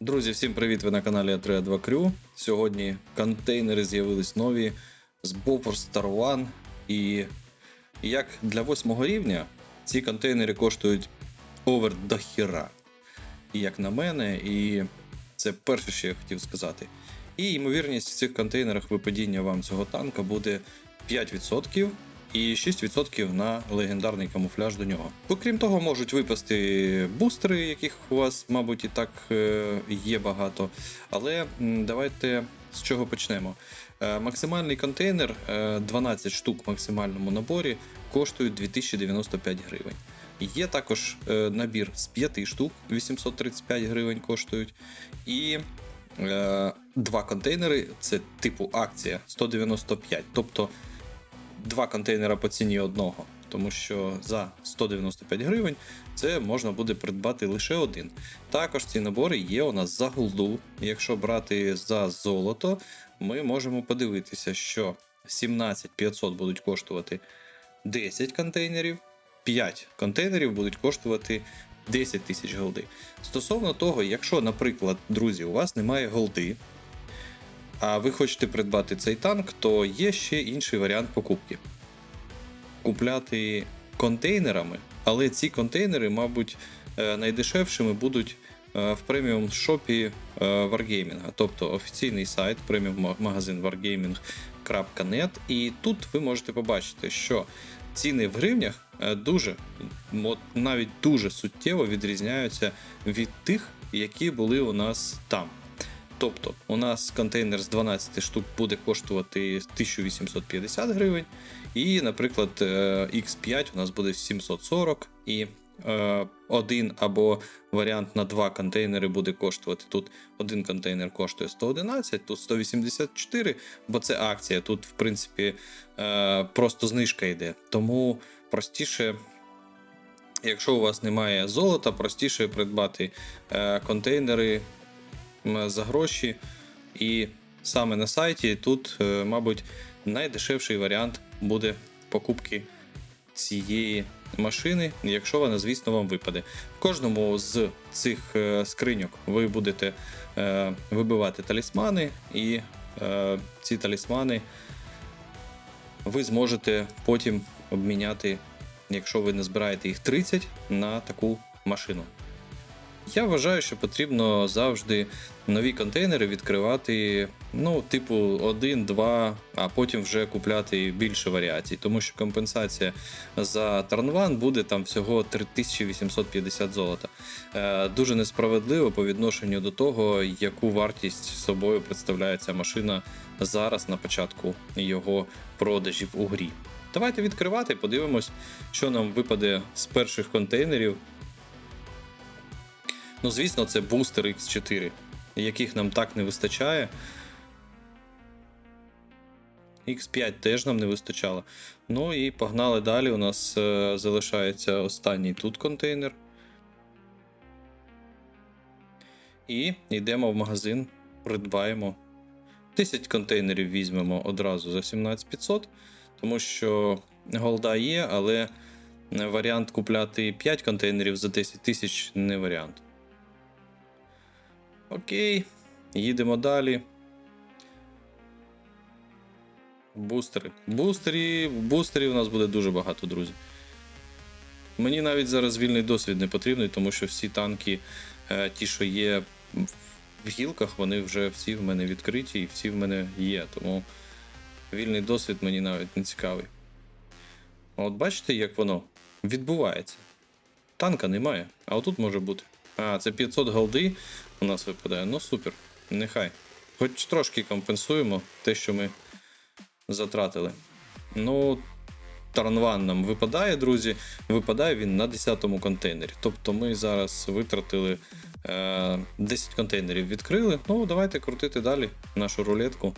Друзі, всім привіт! Ви на каналі a 2 Crew. Сьогодні контейнери з'явились нові з Bofors Star One. І як для восьмого рівня ці контейнери коштують овер до хіра. І як на мене, і це перше, що я хотів сказати. І ймовірність в цих контейнерах випадіння вам цього танка буде 5% і 6% на легендарний камуфляж до нього. Окрім того, можуть випасти бустери, яких у вас, мабуть, і так е, є багато. Але давайте з чого почнемо. Е, Максимальний контейнер, е, 12 штук в максимальному наборі, коштують 2095 гривень. Є також е, набір з 5 штук, 835 гривень коштують. І е, два контейнери це типу акція 195. Тобто два контейнера по ціні одного. Тому що за 195 гривень це можна буде придбати лише один. Також ці набори є у нас за голду. Якщо брати за золото, ми можемо подивитися, що 17500 будуть коштувати 10 контейнерів, 5 контейнерів будуть коштувати 10 тисяч голди. Стосовно того, якщо, наприклад, друзі, у вас немає голди, а ви хочете придбати цей танк, то є ще інший варіант покупки. Купляти контейнерами, але ці контейнери, мабуть, е, найдешевшими будуть е, в преміум шопі е, Wargaming, тобто офіційний сайт, преміум магазин wargaming.net. І тут ви можете побачити, що ціни в гривнях дуже, навіть дуже суттєво відрізняються від тих, які були у нас там. Тобто, у нас контейнер з 12 штук буде коштувати 1850 гривень, і, наприклад, е, X5 у нас буде 740, і е, один або варіант на два контейнери буде коштувати. Тут один контейнер коштує 111, тут 184, бо це акція. Тут, в принципі, е, просто знижка йде. Тому простіше. Якщо у вас немає золота, простіше придбати е, контейнери за гроші. І саме на сайті тут, е, мабуть, найдешевший варіант буде покупки цієї машини, якщо вона, звісно, вам випаде. В кожному з цих е, скриньок ви будете е, вибивати талісмани, і ці талісмани ви зможете потім обміняти, якщо ви не збираєте їх 30, на таку машину. Я вважаю, що потрібно завжди нові контейнери відкривати, ну, типу, один, два, а потім вже купляти більше варіацій, тому що компенсація за Тарнван буде там всього 3850 золота. Е, дуже несправедливо по відношенню до того, яку вартість собою представляє ця машина зараз на початку його продажів у грі. Давайте відкривати, подивимось, що нам випаде з перших контейнерів. Ну, звісно, це бустер X4, яких нам так не вистачає. X5 теж нам не вистачало. Ну і погнали далі. У нас е, залишається останній тут контейнер. І йдемо в магазин, придбаємо. 10 контейнерів візьмемо одразу за 17500, тому що голда є, але варіант купляти 5 контейнерів за 10 тисяч не варіант. Окей, їдемо далі. Бустери. Бустері, бустерів у нас буде дуже багато, друзі. Мені навіть зараз вільний досвід не потрібний, тому що всі танки, е, ті, що є в гілках, вони вже всі в мене відкриті і всі в мене є. Тому вільний досвід мені навіть не цікавий. От бачите, як воно відбувається. Танка немає, а отут може бути. А, це 500 голди у нас випадає. Ну супер, нехай. Хоч трошки компенсуємо те, що ми затратили. Ну, Таранван нам випадає, друзі. Випадає він на 10-му контейнері. Тобто ми зараз витратили е, 10 контейнерів, відкрили. Ну, давайте крутити далі нашу рулетку.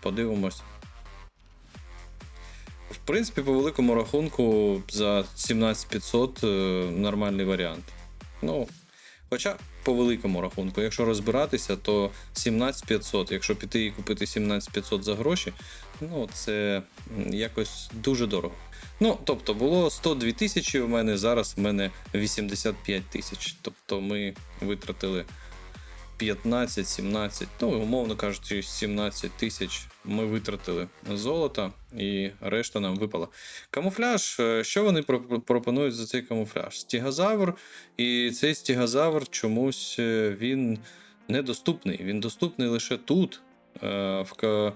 Подивимось. В принципі, по великому рахунку за 17500 е, нормальний варіант. Ну, хоча по великому рахунку, якщо розбиратися, то 17500, якщо піти і купити 17500 за гроші, ну це якось дуже дорого. Ну, тобто було 102 тисячі у мене, зараз в мене 85 тисяч. Тобто ми витратили 15-17, ну, умовно кажучи, 17 тисяч ми витратили золота, і решта нам випала. Камуфляж. е, Що вони пропонують за цей камуфляж? Стігозавр, і цей стігозавр чомусь е, він недоступний. Він доступний лише тут, е, в,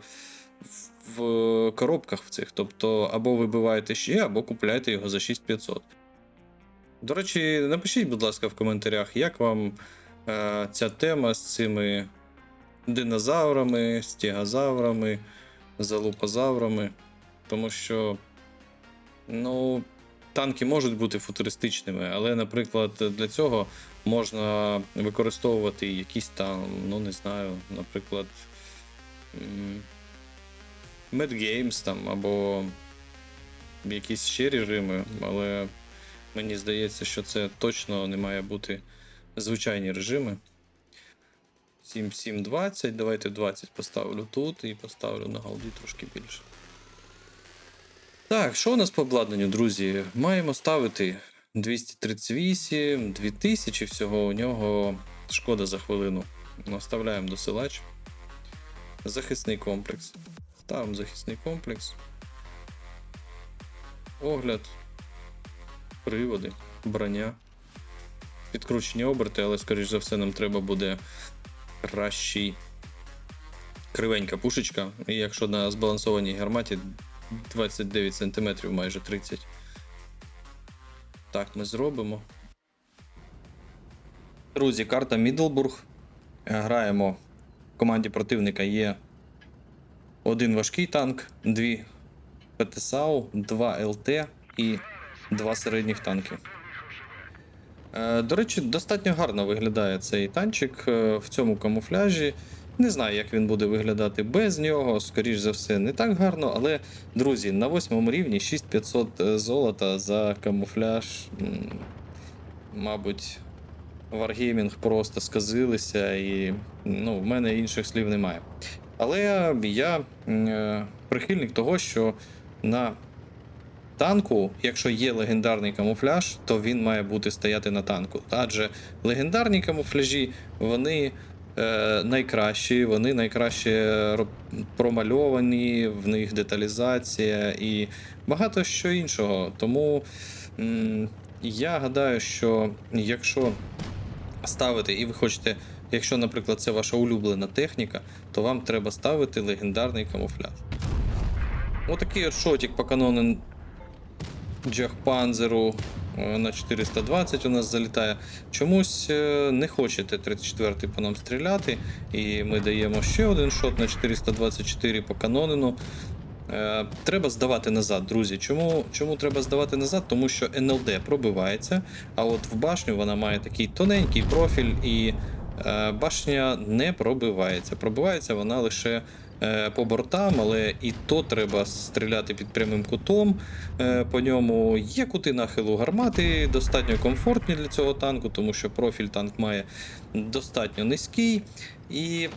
в коробках в цих. Тобто, або вибиваєте ще, або купляєте його за 6500. До речі, напишіть, будь ласка, в коментарях, як вам е, ця тема з цими динозаврами, стегозаврами, залупозаврами. Тому що, ну, танки можуть бути футуристичними, але, наприклад, для цього можна використовувати якісь там, ну не знаю, наприклад, Mad Games там або якісь ще режими, але мені здається, що це точно не має бути звичайні режими. 7720, давайте 20 поставлю тут і поставлю на голді трошки більше. Так, що у нас по обладнанню, друзі? Маємо ставити 238, 2000 всього у нього шкода за хвилину. Наставляємо досилач. Захисний комплекс. Ставимо захисний комплекс. Огляд. Приводи, броня. Підкручені оберти, але, скоріш за все, нам треба буде кращий кривенька пушечка. І якщо на збалансованій гарматі 29 см, майже 30. Так, ми зробимо. Друзі, карта Мідлбург. Граємо. В команді противника є один важкий танк, дві ПТСАУ, два ЛТ і два середніх танки. Е, До речі, достатньо гарно виглядає цей танчик е, в цьому камуфляжі. Не знаю, як він буде виглядати без нього. Скоріш за все, не так гарно, але, друзі, на восьмому рівні 6500 золота за камуфляж. Мабуть, Wargaming просто сказилися, і ну, в мене інших слів немає. Але я е, прихильник того, що на танку, якщо є легендарний камуфляж, то він має бути стояти на танку. Адже легендарні камуфляжі, вони е, найкращі, вони найкраще промальовані, в них деталізація і багато що іншого. Тому я гадаю, що якщо ставити, і ви хочете, якщо, наприклад, це ваша улюблена техніка, то вам треба ставити легендарний камуфляж. Отакий от шотик по канону Джахпанзеру е, на 420 у нас залітає. Чомусь е, не хочете 34-й по нам стріляти, і ми даємо ще один шот на 424 по канонину. Е, Треба здавати назад, друзі. Чому, чому треба здавати назад? Тому що НЛД пробивається, а от в башню вона має такий тоненький профіль, і башня не пробивається. Пробивається вона лише по бортам, але і то треба стріляти під прямим кутом. Е, по ньому є кути нахилу гармати, достатньо комфортні для цього танку, тому що профіль танк має достатньо низький. І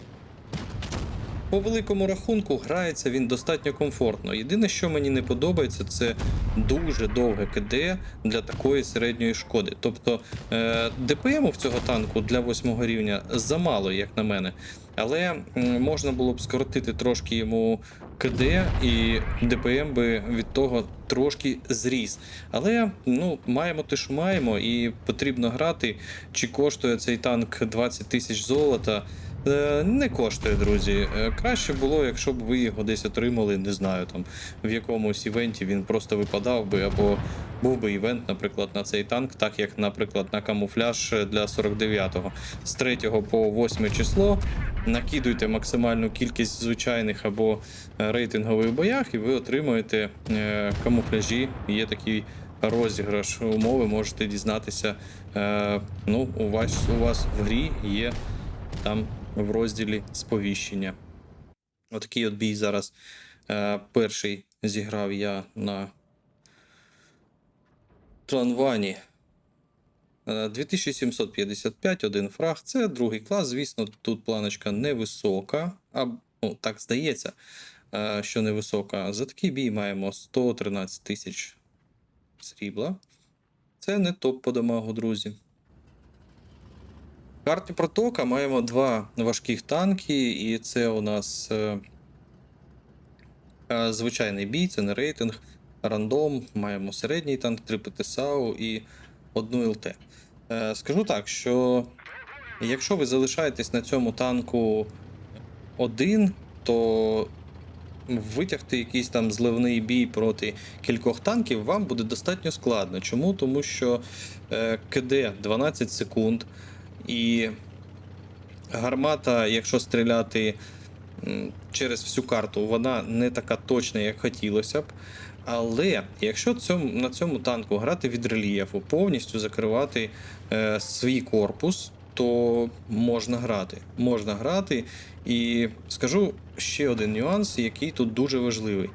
по великому рахунку грається він достатньо комфортно. Єдине, що мені не подобається, це дуже довге КД для такої середньої шкоди. Тобто е, ДПМу в цього танку для 8 рівня замало, як на мене. Але можна було б скоротити трошки йому КД, і ДПМ би від того трошки зріс. Але ну, маємо те, що маємо, і потрібно грати. Чи коштує цей танк 20 тисяч золота? Е, Не коштує, друзі. Е, Краще було, якщо б ви його десь отримали, не знаю, там в якомусь івенті він просто випадав би, або був би івент, наприклад, на цей танк, так як, наприклад, на камуфляж для 49-го. З 3 по 8 число накидуйте максимальну кількість звичайних або е, рейтингових боях, і ви отримуєте камуфляжі. Є такий розіграш умови, можете дізнатися. Ну, у вас, у вас в грі є там в розділі сповіщення. Отакий от бій зараз. Е, перший зіграв я на Транвані. Е, 2755, один фраг. Це другий клас. Звісно, тут планочка невисока. А, ну, так здається, е, що невисока. За такий бій маємо 113 тисяч срібла. Це не топ по дамагу, друзі. Карті протока маємо два важких танки, і це у нас е, е, звичайний бій, це не рейтинг, рандом. Маємо середній танк, 3 ПТСАУ і одну ЛТ. Е, скажу так, що якщо ви залишаєтесь на цьому танку один, то витягти якийсь там зливний бій проти кількох танків вам буде достатньо складно. Чому? Тому що е, КД 12 секунд, і гармата, якщо стріляти через всю карту, вона не така точна, як хотілося б. Але якщо цьому, на цьому танку грати від рельєфу, повністю закривати е, свій корпус, то можна грати. Можна грати. І скажу ще один нюанс, який тут дуже важливий.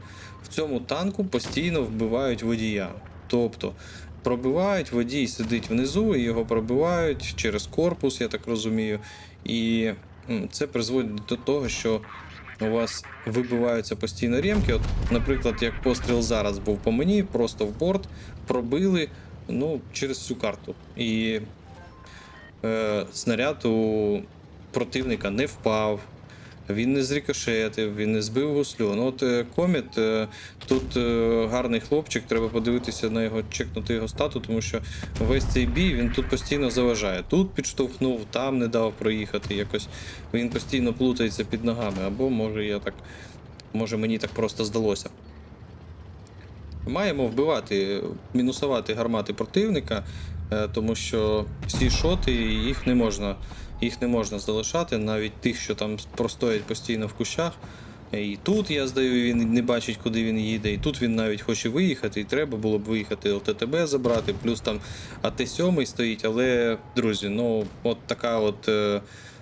В цьому танку постійно вбивають водія. Тобто пробивають, водій сидить внизу, і його пробивають через корпус, я так розумію. І це призводить до того, що у вас вибиваються постійно ремки. От, наприклад, як постріл зараз був по мені, просто в борт пробили ну, через всю карту. І е, снаряд у противника не впав. Він не зрікошетив, він не збив гуслю. Ну от е, коміт е, тут е, гарний хлопчик, треба подивитися на його, чекнути його стату, тому що весь цей бій він тут постійно заважає. Тут підштовхнув, там не дав проїхати. Якось він постійно плутається під ногами. Або може я так, може мені так просто здалося. Маємо вбивати, мінусувати гармати противника, тому що всі шоти їх не можна, їх не можна залишати, навіть тих, що там простоять постійно в кущах. І тут я здаю, він не бачить, куди він їде, і тут він навіть хоче виїхати, і треба було б виїхати ЛТТБ забрати, плюс там АТ-7 стоїть, але, друзі, ну от така от. е,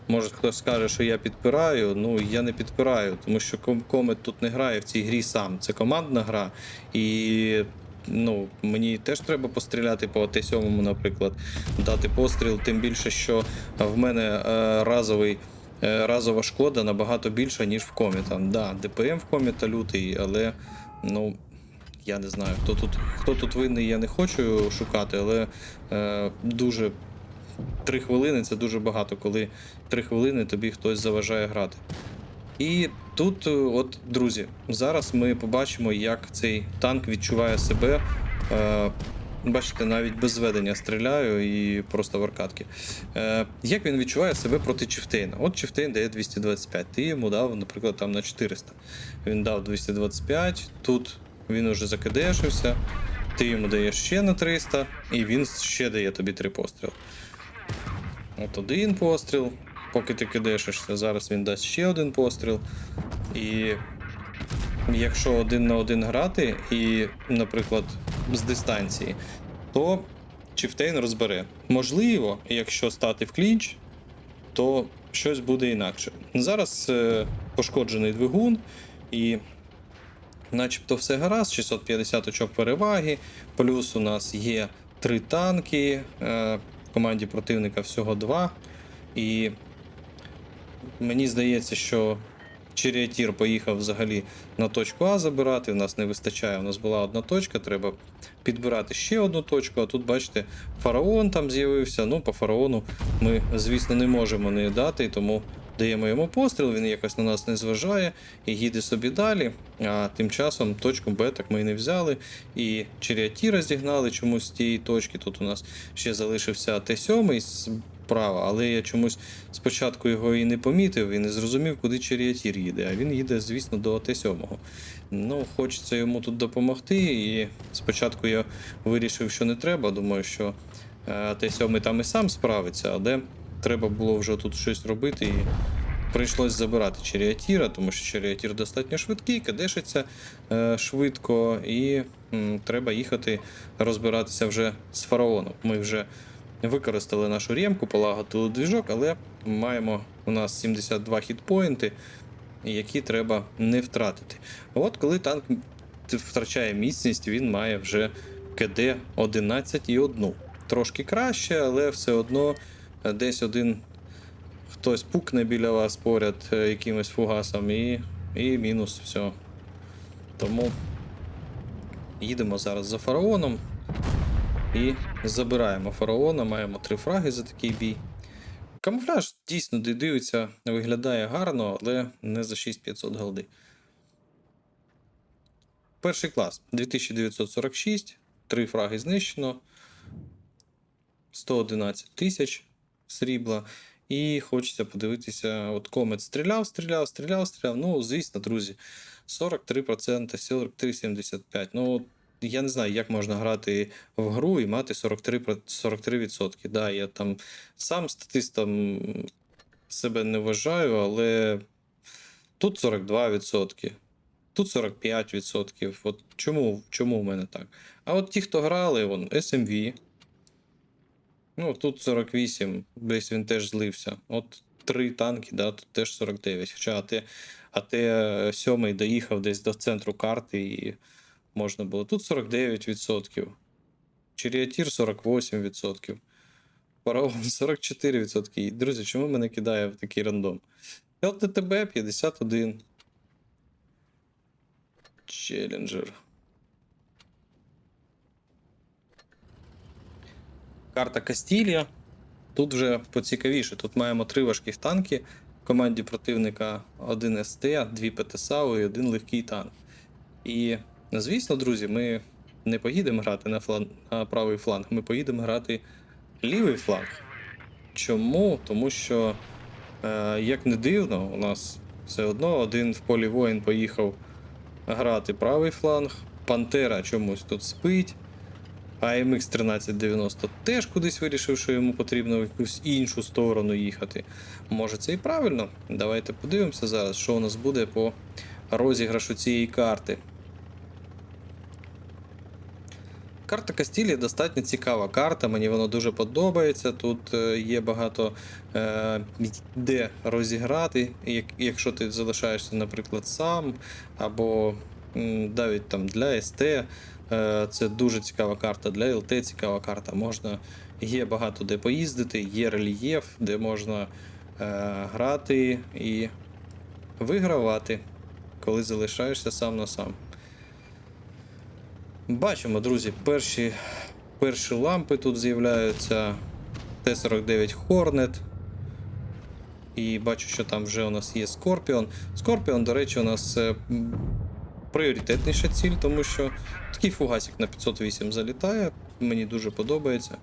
Може хтось скаже, що я підпираю. Ну я не підпираю, тому що Комет тут не грає в цій грі сам. Це командна гра. І ну, мені теж треба постріляти по Т7, наприклад, дати постріл, тим більше, що в мене е, разовий. е, Разова шкода набагато більша, ніж в коміта. Да, ДПМ в коміта лютий, але ну я не знаю, хто тут, хто тут винний, я не хочу шукати, але е, дуже Три хвилини це дуже багато, коли три хвилини тобі хтось заважає грати. І тут, е, от, друзі, зараз ми побачимо, як цей танк відчуває себе. Е, бачите, навіть без зведення стріляю і просто в аркадки. Е, як він відчуває себе проти Чифтейна? От Чифтейн дає 225, ти йому дав, наприклад, там на 400. Він дав 225, тут він уже закидешився, ти йому даєш ще на 300, і він ще дає тобі три постріли. От один постріл, поки ти кидешишся, зараз він дасть ще один постріл. І якщо один на один грати, і, наприклад, з дистанції, то Чифтейн розбере. Можливо, якщо стати в клінч, то щось буде інакше. Зараз е, пошкоджений двигун, і начебто все гаразд, 650 очок переваги, плюс у нас є три танки, е, в команді противника всього два. І мені здається, що Черіатір поїхав взагалі на точку А забирати. У нас не вистачає. У нас була одна точка, треба підбирати ще одну точку. А тут, бачите, фараон там з'явився. Ну, по фараону ми, звісно, не можемо не дати, тому даємо йому постріл, він якось на нас не зважає і їде собі далі. А тим часом точку Б так ми і не взяли. І Черіатіра зігнали чомусь з тієї точки. Тут у нас ще залишився Т7 справа, але я чомусь спочатку його і не помітив, і не зрозумів, куди Черіатір їде. А він їде, звісно, до Т7. Ну, хочеться йому тут допомогти. І спочатку я вирішив, що не треба. Думаю, що е, Т7 там і сам справиться, але треба було вже тут щось робити. І прийшлось забирати Черіатіра, тому що Черіатір достатньо швидкий, кадешиться е, швидко, і м, треба їхати розбиратися вже з фараоном. Ми вже використали нашу ремку, полагодили двіжок, але маємо у нас 72 хітпоінти, які треба не втратити. От коли танк втрачає міцність, він має вже КД 11,1. Трошки краще, але все одно е, десь один хтось пукне біля вас поряд е, якимось фугасом і, і мінус все. Тому їдемо зараз за фараоном і забираємо фараона. Маємо три фраги за такий бій. Камуфляж дійсно дивиться, виглядає гарно, але не за 6500 голди. Перший клас 2946, 3 фраги знищено, 111 тисяч срібла. І хочеться подивитися, от комет стріляв, стріляв, стріляв, стріляв. Ну, звісно, друзі, 43%, 43,75. Ну, от я не знаю, як можна грати в гру і мати 43%. про- 43%. Да, я там сам статистом себе не вважаю, але тут 42%, тут 45%. От чому, чому в мене так? А от ті, хто грали, вон, SMV. Ну, тут 48, десь він теж злився. От три танки, да, тут теж 49. Хоча АТ, АТ 7 доїхав десь до центру карти і можна було. Тут 49%. Черіатір 48%. Парагон 44%. Друзі, чому мене кидає в такий рандом? ЛТТБ 51. Челленджер. Карта Кастілія. Тут вже поцікавіше. Тут маємо три важких танки. В команді противника один СТ, дві ПТСАУ і один легкий танк. І, звісно, друзі, ми не поїдемо грати на, флан... на правий фланг, ми поїдемо грати лівий фланг. Чому? Тому що, е, як не дивно, у нас все одно один в полі воїн поїхав грати правий фланг, Пантера чомусь тут спить. А MX 1390 теж кудись вирішив, що йому потрібно в якусь іншу сторону їхати. Може це і правильно. Давайте подивимося зараз, що у нас буде по розіграшу цієї карти. Карта Кастілі достатньо цікава карта, мені вона дуже подобається. Тут е, є багато е, де розіграти, якщо ти залишаєшся, наприклад, сам, або навіть там для СТ. Е, Це дуже цікава карта, для ЛТ цікава карта. Можна, є багато де поїздити, є рельєф, де можна грати і вигравати, коли залишаєшся сам на сам. Бачимо, друзі, перші, перші лампи тут з'являються. Т-49 Hornet. І бачу, що там вже у нас є Скорпіон. Скорпіон, до речі, у нас е, пріоритетніша ціль, тому що такий фугасик на 508 залітає. Мені дуже подобається.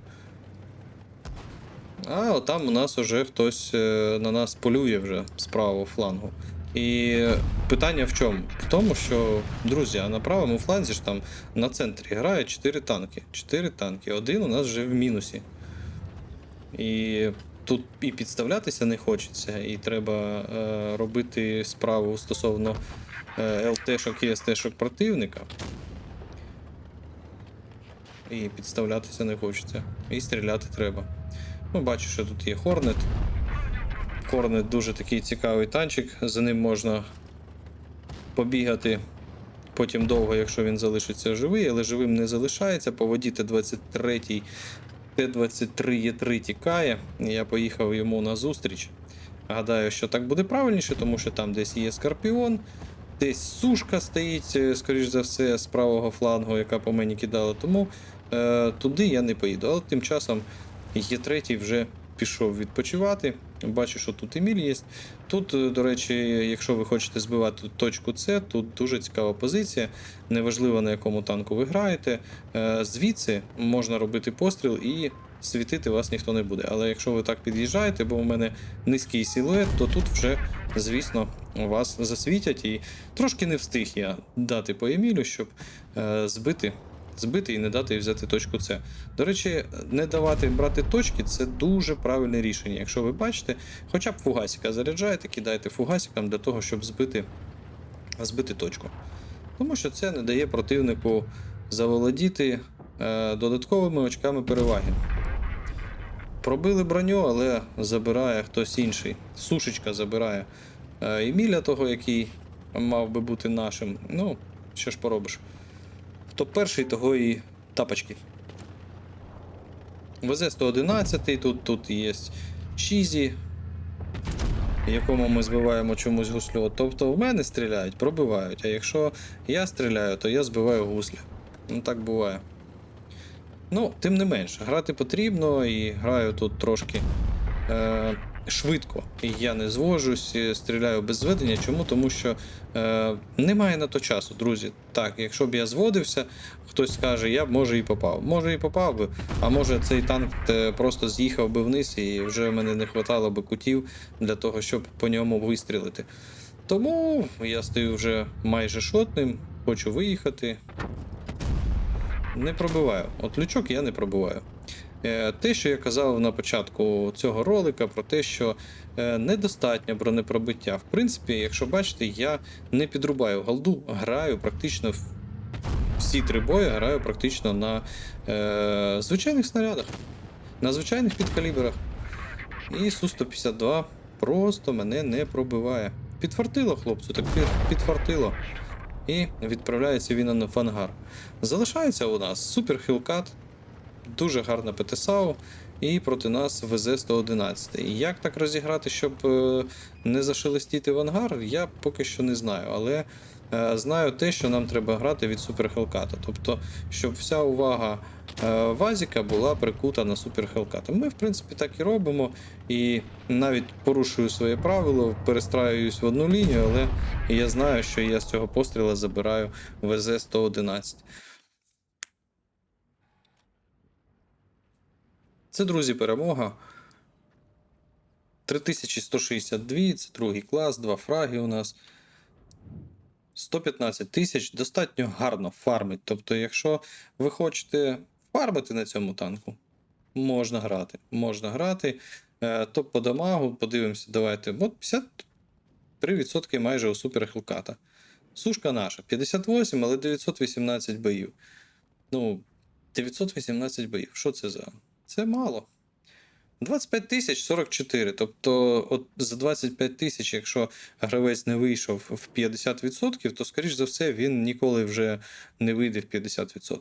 А отам у нас вже хтось е, на нас полює вже з правого флангу. І питання в чому? В тому, що, друзі, а на правому фланзі ж там на центрі грає 4 танки. 4 танки. Один у нас вже в мінусі. І тут і підставлятися не хочеться, і треба е, робити справу стосовно е, ЛТ-шок і СТ-шок противника. І підставлятися не хочеться. І стріляти треба. Ну, бачу, що тут є Хорнет. Хорнет дуже такий цікавий танчик, за ним можна побігати потім довго, якщо він залишиться живий, але живим не залишається. По воді Т-23 Т-23 Є3 тікає. Я поїхав йому на зустріч. Гадаю, що так буде правильніше, тому що там десь є Скорпіон, десь сушка стоїть, е, скоріш за все, з правого флангу, яка по мені кидала. Тому е, туди я не поїду. Але тим часом Є3 вже пішов відпочивати. Бачу, що тут Еміль є. Тут, е, до речі, якщо ви хочете збивати точку С, тут дуже цікава позиція. Неважливо на якому танку ви граєте. Е, Звідси можна робити постріл і світити вас ніхто не буде. Але якщо ви так під'їжджаєте, бо у мене низький силует, то тут вже, звісно, вас засвітять. І трошки не встиг я дати по Емілю, щоб е, збити. Збити і не дати їй взяти точку С. До речі, не давати брати точки це дуже правильне рішення. Якщо ви бачите, хоча б фугасика заряджаєте, кидаєте фугасиком для того, щоб збити, збити точку. Тому що це не дає противнику заволодіти е, додатковими очками переваги. Пробили броню, але забирає хтось інший. Сушечка забирає е, Еміля того, який мав би бути нашим. Ну, що ж поробиш. Хто перший, того і тапочки. ВЗ-111, тут, тут є Чізі, якому ми збиваємо чомусь гуслю. Тобто в мене стріляють, пробивають, а якщо я стріляю, то я збиваю гусля. Ну так буває. Ну, тим не менше, грати потрібно і граю тут трошки е, швидко. І я не звожусь, е, стріляю без зведення. Чому? Тому що е, немає на то часу, друзі. Так, якщо б я зводився, хтось скаже, я б може і попав. Може і попав би, а може цей танк е, просто з'їхав би вниз і вже мене не хватало би кутів для того, щоб по ньому вистрілити. Тому я стою вже майже шотним, хочу виїхати. Не пробиваю. От лючок я не пробиваю. Е, Те, що я казав на початку цього ролика, про те, що е, недостатньо бронепробиття. В принципі, якщо бачите, я не підрубаю голду, граю практично всі три бої, граю практично на е, звичайних снарядах, на звичайних підкаліберах. І Су-152 просто мене не пробиває. Підфартило хлопцю, так підфартило. І відправляється він на фангар. Залишається у нас супер хілкат, дуже гарна ПТСАУ, і проти нас ВЗ-111. І як так розіграти, щоб е, не зашелестіти в ангар, я поки що не знаю. Але е, знаю те, що нам треба грати від супер хелката. Тобто, щоб вся увага е, Вазіка була прикута на супер хелката. Ми, в принципі, так і робимо. І навіть порушую своє правило, перестраююсь в одну лінію, але я знаю, що я з цього постріла забираю ВЗ-111. Це, друзі, перемога. 3162, це другий клас, два фраги у нас. 115 тисяч достатньо гарно фармить. Тобто, якщо ви хочете фармити на цьому танку, можна грати. Можна грати. Е, топ по дамагу, подивимося, давайте. От 53% майже у супер Хелката. Сушка наша 58, але 918 боїв. Ну, 918 боїв. Що це за? Це мало. 25 тисяч 44. Тобто, от за 25 тисяч, якщо гравець не вийшов в 50%, то, скоріш за все, він ніколи вже не вийде в 50%.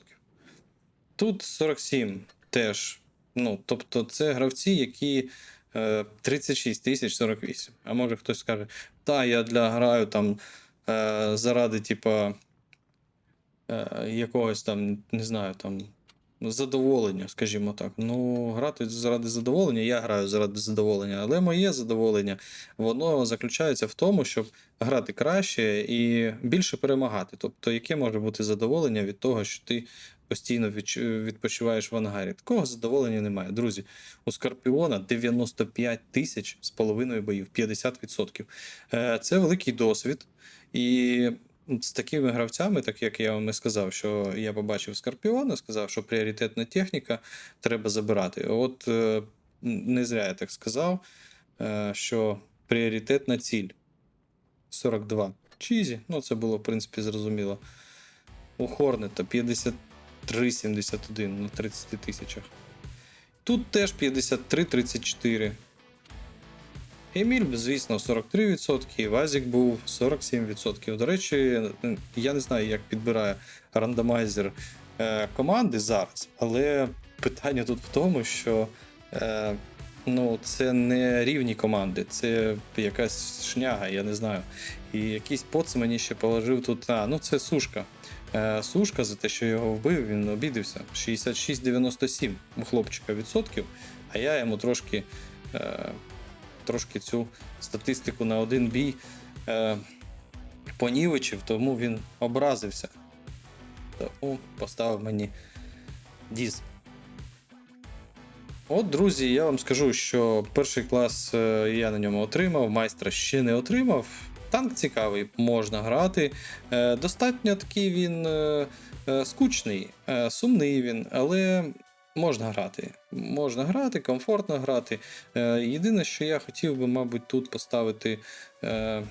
Тут 47 теж. Ну, тобто, це гравці, які е, 36 тисяч 48. А може хтось скаже, та, я для граю там е, заради, типа, е, якогось там, не знаю, там задоволення, скажімо так. Ну, грати заради задоволення, я граю заради задоволення, але моє задоволення воно заключається в тому, щоб грати краще і більше перемагати. Тобто, яке може бути задоволення від того, що ти постійно відпочиваєш в ангарі? Такого задоволення немає. Друзі, у Скорпіона 95 тисяч з половиною боїв, 50%. Е, Це великий досвід. І з такими гравцями, так як я вам і сказав, що я побачив Скорпіона, сказав, що пріоритетна техніка треба забирати. От е, не зря я так сказав, е, що пріоритетна ціль 42. Чізі, ну це було, в принципі, зрозуміло. У Хорнета 53,71 на 30 тисячах. Тут теж 53,34. Еміль, звісно, 43%, Вазік був 47%. До речі, я не знаю, як підбирає рандомайзер е, команди зараз, але питання тут в тому, що е, ну, це не рівні команди, це якась шняга, я не знаю. І якийсь поц мені ще положив тут. А, ну це сушка. Е, Сушка за те, що його вбив, він обідився. 66,97 у хлопчика відсотків, а я йому трошки. Трошки цю статистику на один бій е, понівечив, тому він образився. Тому поставив мені діз. От, друзі, я вам скажу, що перший клас е, я на ньому отримав, майстра ще не отримав. Танк цікавий, можна грати. Е, достатньо такий він е, скучний, сумний він, але можна грати. Можна грати, комфортно грати. Е, єдине, що я хотів би, мабуть, тут поставити е,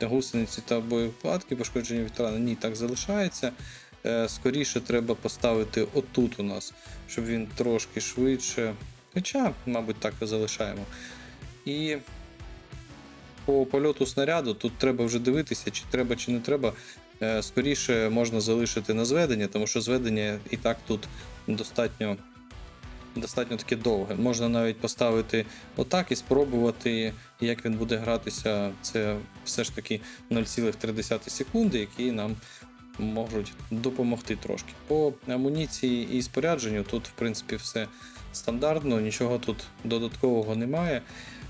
гусениці та боєвкладки, пошкоджені ветерана. Ні, так залишається. Е, скоріше треба поставити отут у нас, щоб він трошки швидше. Хоча, мабуть, так і залишаємо. І по польоту снаряду тут треба вже дивитися, чи треба, чи не треба. Скоріше можна залишити на зведення, тому що зведення і так тут достатньо, достатньо таке довге. Можна навіть поставити отак і спробувати, як він буде гратися. Це все ж таки 0,3 секунди, які нам можуть допомогти трошки. По амуніції і спорядженню тут, в принципі, все стандартно, нічого тут додаткового немає.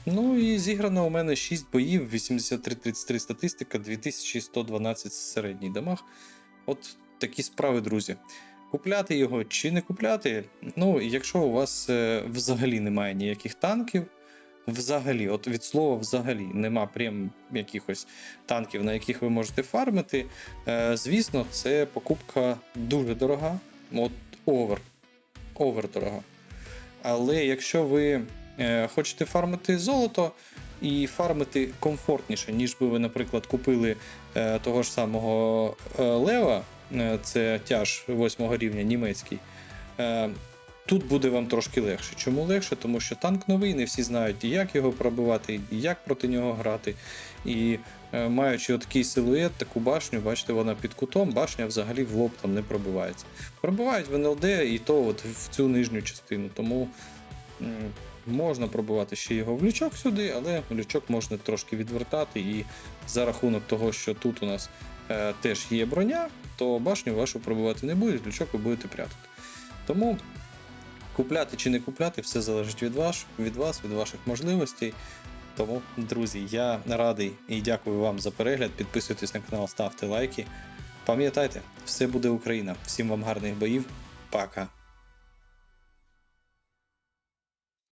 Ну і зіграно у мене 6 боїв, 83-33 статистика, 2112 середній дамаг. От такі справи, друзі. Купляти його чи не купляти? Ну, якщо у вас е, взагалі немає ніяких танків, взагалі, от від слова взагалі, нема прям якихось танків, на яких ви можете фармити. Е, звісно, це покупка дуже дорога. От овер. Овер дорога. Але якщо ви е, хочете фармити золото і фармити комфортніше, ніж би ви, наприклад, купили того ж самого Лева, це тяж 8 рівня німецький. Е, Тут буде вам трошки легше. Чому легше? Тому що танк новий, не всі знають, як його пробивати, як проти нього грати. І е, маючи такий силует, таку башню, бачите, вона під кутом, башня взагалі в лоб там не пробивається. Пробивають в НЛД і то от в цю нижню частину. Тому можна пробивати ще його в лючок сюди, але лючок можна трошки відвертати. І за рахунок того, що тут у нас е, теж є броня, то башню вашу пробувати не буде, ключок ви будете прятати. Тому купляти чи не купляти, все залежить від вас, від вас, від ваших можливостей. Тому, друзі, я радий і дякую вам за перегляд. Підписуйтесь на канал, ставте лайки. Пам'ятайте, все буде Україна. Всім вам гарних боїв. Пока.